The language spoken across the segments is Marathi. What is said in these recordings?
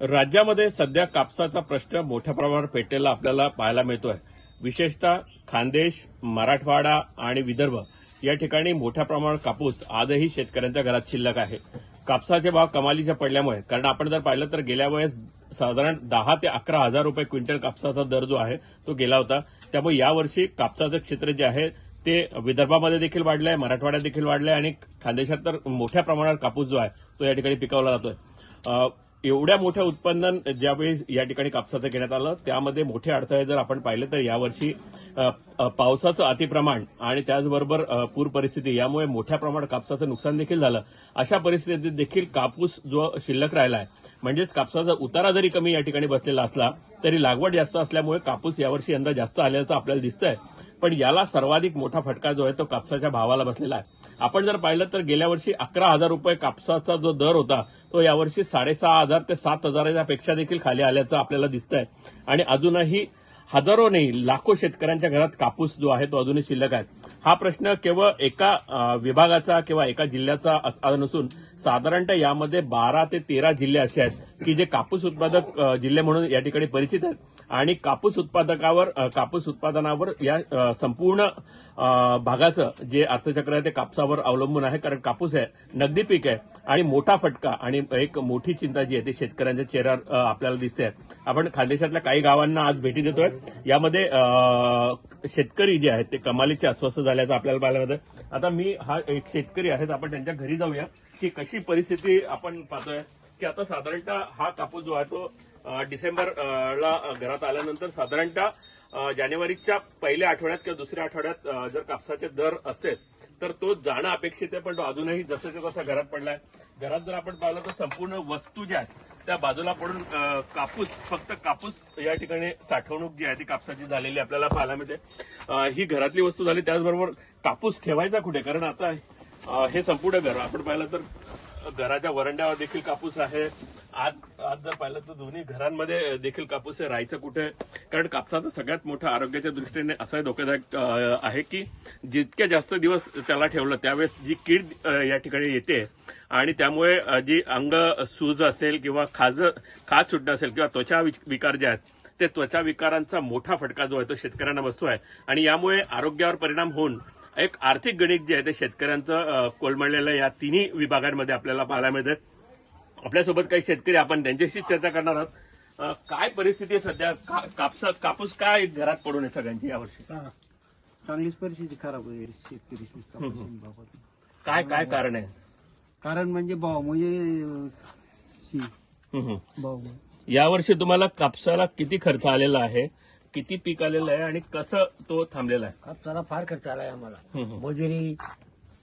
राज्यामध्ये सध्या कापसाचा प्रश्न मोठ्या प्रमाणावर पेटलेला आपल्याला पाहायला मिळतोय. विशेषतः खानदेश मराठवाडा आणि विदर्भ या ठिकाणी मोठ्या प्रमाणावर कापूस आजही शेतकऱ्यांच्या घरात शिल्लक आहे. कापसाचे भाव कमालीचे पडल्यामुळे कारण आपण जर पाहिलं तर गेल्या वेळेस साधारण दहा ते अकरा हजार रुपये क्विंटल कापसाचा दर जो आहे तो गेला होता. त्यामुळे यावर्षी कापसाचं क्षेत्र जे आहे ते विदर्भामध्ये देखील वाढलंय मराठवाड्यात देखील वाढलंय आणि खानदेशात तर मोठ्या प्रमाणावर कापूस जो आहे तो या ठिकाणी पिकवला जातोय. एवढ्या मोठ्या उत्पन्न ज्यावेळी या ठिकाणी कापसाचं घेण्यात आलं त्यामध्ये मोठे अडथळे जर आपण पाहिले तर यावर्षी पावसाचं अतिप्रमाण आणि त्याचबरोबर पूर परिस्थिती यामुळे मोठ्या प्रमाणात कापसाचं नुकसान देखील झालं. अशा परिस्थितीत देखील कापूस जो शिल्लक राहिला आहे म्हणजेच कापसाचा उतारा जरी कमी या ठिकाणी बसलेला असला तरी लागवड जास्त असल्यामुळे कापूस यावर्षी यंदा जास्त आल्याचं आपल्याला दिसतंय. पण याला सर्वाधिक मोठा फटका जो आहे तो कापसाच्या भावाला बसलेला आहे. आपण जर पाहिलं तर गेल्या वर्षी अकरा हजार रुपये कापसाचा जो दर होता तो यावर्षी साडेसहा हजार ते सात हजाराच्या पेक्षा देखील खाली आल्याचं आपल्याला दिसतंय. आणि अजूनही हजारो नाही लाखो शेतकऱ्यांच्या घरात कापूस जो आहे तो अजूनही शिल्लक आहे. हा प्रश्न केवळ एका विभागाचा किंवा एका जिल्ह्याचा नसून साधारणतः यामध्ये बारा ते तेरा जिल्हे असे आहेत की जे कापूस उत्पादक जिल्हे म्हणून या ठिकाणी परिचित आहेत. आणि कापूस उत्पादकावर कापूस उत्पादनावर या संपूर्ण भागाचं जे अर्थचक्र आहे ते कापसावर अवलंबून आहे. कारण कापूस आहे नगदी पीक आहे आणि मोठा फटका आणि एक मोठी चिंता जी आहे ती शेतकऱ्यांच्या चेहऱ्यावर आपल्याला दिसते आपण खानदेशातल्या काही गावांना आज भेटी देतोय. यामध्ये शेतकरी जे आहेत ते कमालीचे अस्वस्थ झाल्याचं आपल्याला पाहायला मिळतं आता मी हा एक शेतकरी आहेत आपण त्यांच्या घरी जाऊया की कशी परिस्थिती आपण पाहतोय. की आता साधारणतः हा कापूस जो आहे तो डिसेंबरला डिसेंबर ला घरात आल्यानंतर साधारणतः जानेवारीच्या पहिल्या आठवड्यात किंवा दुसऱ्या आठवड्यात जर कापसाचे दर असतील तर तो जाणं अपेक्षित आहे पण तो अजूनही जसं ते तसा घरात पडलाय. घरात जर आपण पाहिलं तर संपूर्ण वस्तू ज्या आहेत त्या बाजूला पडून कापूस फक्त कापूस या ठिकाणी साठवणूक जी आहे ती कापसाची झालेली आपल्याला पाहायला मिळते. ही घरातली वस्तू झाली त्याचबरोबर कापूस ठेवायचा कुठे? कारण आता हे संपूर्ण घर आपण पाहिलं तर घराच्या वरंड्यावर देखील कापूस आहे. आज आज जर पाहिलं तर दोन्ही घरांमध्ये देखील कापूस आहे राहायचं कुठे? कारण कापसाचा सगळ्यात मोठं आरोग्याच्या दृष्टीने असा धोकादायक आहे की जितके जास्त दिवस त्याला ठेवलं त्यावेळेस जी कीड या ठिकाणी येते आणि त्यामुळे जी अंग सूज असेल किंवा खाज खाज सुटणं असेल किंवा त्वचा विकार जे आहेत ते त्वचा विकारांचा मोठा फटका जो आहे तो शेतकऱ्यांना बसतो आहे. आणि यामुळे आरोग्यावर परिणाम होऊन एक आर्थिक गणित जे आहे ते शेतकऱ्यांचं कोलमडलेलं या तिन्ही विभागांमध्ये आपल्याला पाहायला मिळते आपल्यासोबत काही शेतकरी आपण त्यांच्याशी चर्चा करणार आहोत. काय परिस्थिती आहे सध्या? का- कापसा कापूस काय घरात पडून आहे सगळ्यांची यावर्षी? चांगलीच परिस्थिती खराब होईल शेतकरी काय काय कारण आहे? कारण म्हणजे भाव म्हणजे. भाव. यावर्षी तुम्हाला कापसाला किती खर्च आलेला आहे? किती पीक आलेलं आहे आणि कसं तो थांबलेला आहे कापसाला फार खर्च आलाय आम्हाला. मजुरी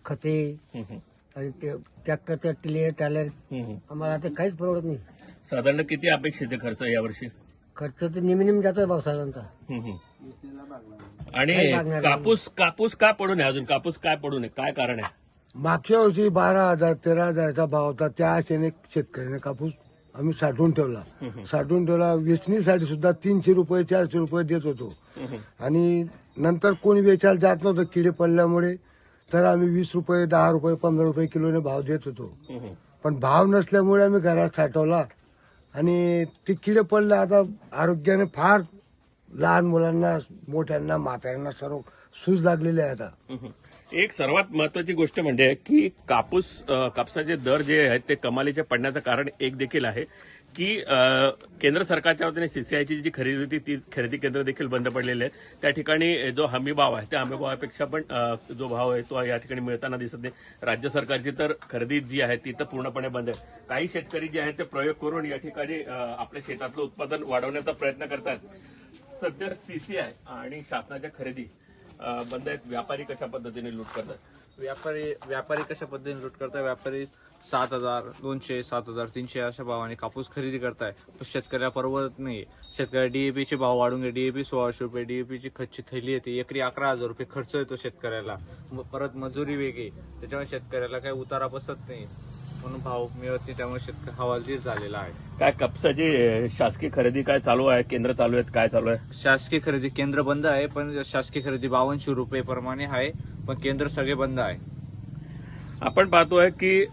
खते हं, हं. आणि ते ट्रॅक्टरचे टिले हं. आम्हाला ते काहीच परवडत नाही साधारण किती अपेक्षित आहे खर्च यावर्षी खर्च तर नेहमी नेहमी जातोय पावसाळ्यांचा हं, हं. काही आणि लागणार नाही. कापूस कापूस का पडून आहे अजून कापूस काय पडून आहे काय कारण आहे मागच्या वर्षी बारा हजार तेरा हजाराचा भाव होता त्या आशेने शेतकऱ्याने कापूस आम्ही साठवून ठेवला. साठवून ठेवला वेचणीसाठी सुद्धा तीनशे रुपये चारशे रुपये देत होतो. आणि नंतर कोणी वेचायला जात नव्हतं किडे पडल्यामुळे. तर आम्ही वीस रुपये दहा रुपये पंधरा रुपये किलोने भाव देत होतो. पण भाव नसल्यामुळे आम्ही घरात साठवला. आणि ते किडे पडले आता आरोग्याने फार लहान मुलांना मोठ्यांना म्हाताऱ्यांना सर्व सूज लागलेली आहे आता. एक सर्वात महत्वाची गोष्ट म्हणजे की कापूस कापसाचे दर जे आहेत ते कमालीचे पडण्याचं कारण एक देखील आहे की केंद्र सरकारच्या वतीने सीसीआयची जी खरेदी होती ती खरेदी केंद्र देखील बंद पडलेले आहेत. त्या ठिकाणी जो हमी भाव आहे त्या हमी भावापेक्षा पण जो भाव आहे तो या ठिकाणी मिळताना दिसत नाही. राज्य सरकारची तर खरेदी जी आहे ती तर पूर्णपणे बंद आहे. काही शेतकरी जे आहेत ते प्रयोग करून या ठिकाणी आपल्या शेतातलं उत्पादन वाढवण्याचा प्रयत्न करतात सध्या सीसीआय आणि शासनाच्या खरेदी बंद आहेत. व्यापारी कशा पद्धतीने लूट करतात? व्यापारी व्यापारी कशा पद्धतीने लूट करताय? व्यापारी सात हजार दोनशे सात हजार तीनशे अशा भावाने कापूस खरेदी करताय. पण शेतकऱ्याला परवडत नाही शेतकऱ्या डीएपीचे भाव वाढून डीएपी सोळाशे रुपये डीएपीची ची थैली येते. एकरी अकरा हजार रुपये खर्च येतो शेतकऱ्याला. परत मजुरी वेगळी. त्याच्यामुळे शेतकऱ्याला काही उतारा बसत नाही. म्हणून भाव मिळत नाही त्यामुळे शेतकरी हवालदिल झालेला आहे. काय कापसाची शासकीय खरेदी काय चालू आहे? केंद्र चालू आहेत काय चालू आहे? शासकीय खरेदी केंद्र बंद आहे पण शासकीय खरेदी बावनशे रुपये प्रमाणे आहे पण केंद्र सगळे बंद आहे. आपण पाहतोय की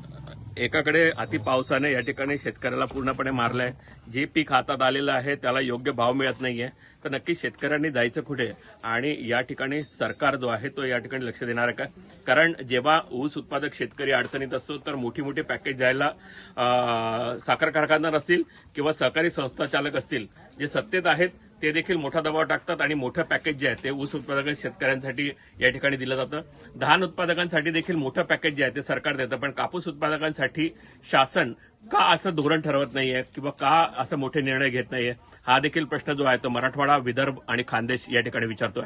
एकाकडे अति पावसाने या ठिकाणी शेतकऱ्याला पूर्णपणे मारलंय. जे पीक हातात आलेलं आहे त्याला योग्य भाव मिळत नाहीये. तर नक्की शेतकऱ्यांनी जायचं कुठे? आणि या ठिकाणी सरकार जो आहे तो या ठिकाणी लक्ष देणार आहे का? कारण जेव्हा ऊस उत्पादक शेतकरी अडचणीत असतो तर मोठी मोठी पॅकेज द्यायला साखर कारखानदार असतील किंवा सहकारी संस्था चालक असतील जे सत्तेत आहेत ते देखील मोठा दबाव टाकतात आणि मोठं पॅकेज जे आहे ते ऊस उत्पादक शेतकऱ्यांसाठी या ठिकाणी दिलं जातं. धान उत्पादकांसाठी देखील मोठं पॅकेज जे आहे ते सरकार देतं. पण कापूस उत्पादकांसाठी शासन का असं धोरण ठरवत नाहीये किंवा का असं मोठे निर्णय घेत नाहीये हा देखील प्रश्न जो आहे तो मराठवाडा विदर्भ आणि खानदेश या ठिकाणी विचारतोय.